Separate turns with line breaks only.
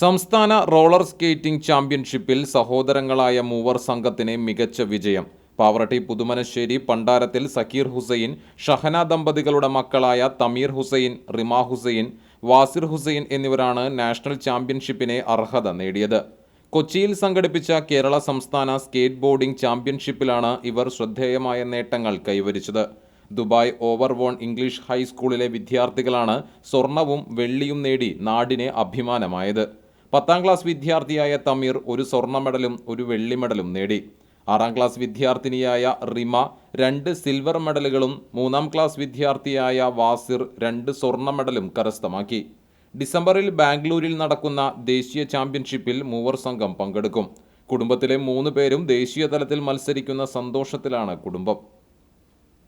സംസ്ഥാന roller skating ചാമ്പ്യൻഷിപ്പിൽ സഹോദരങ്ങളായ മൂവർ സംഘത്തിന് മികച്ച വിജയം. പാവറട്ടി പുതുമനശ്ശേരി പണ്ടാരത്തിൽ സക്കീർ ഹുസൈൻ ഷഹന ദമ്പതികളുടെ മക്കളായ തമീർ ഹുസൈൻ റിമ ഹുസൈൻ വാസിർ ഹുസൈൻ എന്നിവരാണ് നാഷണൽ ചാമ്പ്യൻഷിപ്പിനെ അർഹത നേടിയത്. കൊച്ചിയിൽ സംഘടിപ്പിച്ച കേരള സംസ്ഥാന സ്കേറ്റ് ബോർഡിംഗ് ചാമ്പ്യൻഷിപ്പിലാണ് ഇവർ ശ്രദ്ധേയമായ നേട്ടങ്ങൾ കൈവരിച്ചത്. ദുബായ് ഓവർവോൺ ഇംഗ്ലീഷ് ഹൈസ്കൂളിലെ വിദ്യാർത്ഥികളാണ് സ്വർണവും വെള്ളിയും നേടി നാടിനെ അഭിമാനമായത്. പത്താം ക്ലാസ് വിദ്യാർത്ഥിയായ തമീർ ഒരു സ്വർണ മെഡലും ഒരു വെള്ളി മെഡലും നേടി. ആറാം ക്ലാസ് വിദ്യാർത്ഥിനിയായ റിമ രണ്ട് സിൽവർ മെഡലുകളും മൂന്നാം ക്ലാസ് വിദ്യാർത്ഥിയായ വാസിർ രണ്ട് സ്വർണ മെഡലും കരസ്ഥമാക്കി. ഡിസംബറിൽ ബാംഗ്ലൂരിൽ നടക്കുന്ന ദേശീയ ചാമ്പ്യൻഷിപ്പിൽ മൂവർ സംഘം പങ്കെടുക്കും. കുടുംബത്തിലെ മൂന്ന് പേരും ദേശീയ തലത്തിൽ മത്സരിക്കുന്ന സന്തോഷത്തിലാണ് കുടുംബം.